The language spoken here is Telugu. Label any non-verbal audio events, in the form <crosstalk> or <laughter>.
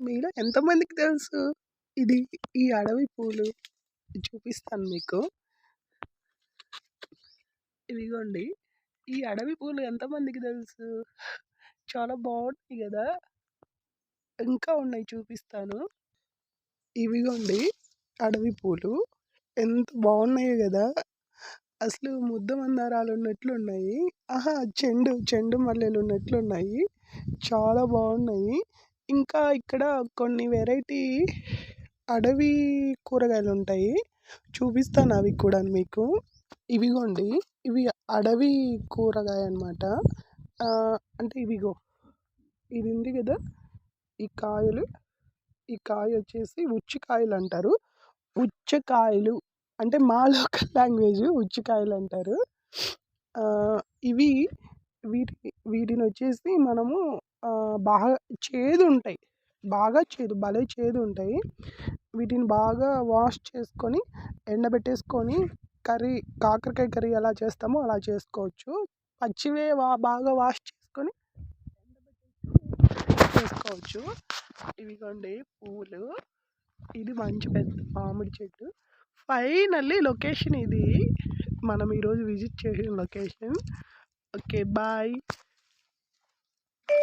మీలో ఎంతమందికి తెలుసు? ఇది ఈ అడవి పూలు చూపిస్తాను మీకు. ఇదిగోండి. ఈ అడవి పూలు ఎంతమందికి తెలుసు? చాలా బాగుంటాయి కదా? ఇంకా ఉన్నాయి చూపిస్తాను. ఇవిగోండి అడవి పూలు. ఎంత బాగున్నాయి కదా? అసలు ముద్ద మందారాలు ఉన్నట్లు ఉన్నాయి. ఆహా చెండు చెండు మల్లెలు ఉన్నట్లు ఉన్నాయి. చాలా బాగున్నాయి. ఇంకా ఇక్కడ కొన్ని వెరైటీ అడవి కూరగాయలు ఉంటాయి. చూపిస్తాను అవి కూడా మీకు. ఇవిగోండి. ఇవి అడవి కూరగాయ అనమాట అంటే ఇవిగో. ఇది ఉంది కదా. ఈ కాయలు. ఈ కాయ వచ్చేసి ఉచ్చికాయలు అంటారు. ఉచ్చకాయలు. అంటే మా <laughs> లోకల్ లాంగ్వేజ్ ఉచ్చికాయలు అంటారు. ఇవి వీటి వీటిని వచ్చేసి మనము బాగా చేదు ఉంటాయి. బాగా చేదు భలే చేదు ఉంటాయి. వీటిని బాగా వాష్ చేసుకొని ఎండబెట్టేసుకొని కర్రీ కాకరకాయ కర్రీ ఎలా చేస్తామో అలా చేసుకోవచ్చు. పచ్చివే బాగా వాష్ చేసుకొని చేసుకోవచ్చు. ఇవిగోండి పువ్వులు ఇది మంచి పెద్ద మామిడి చెట్టు. ఫైనల్లీ లొకేషన్ ఇది. మనం ఈరోజు విజిట్ చేసిన లొకేషన్. Okay, bye.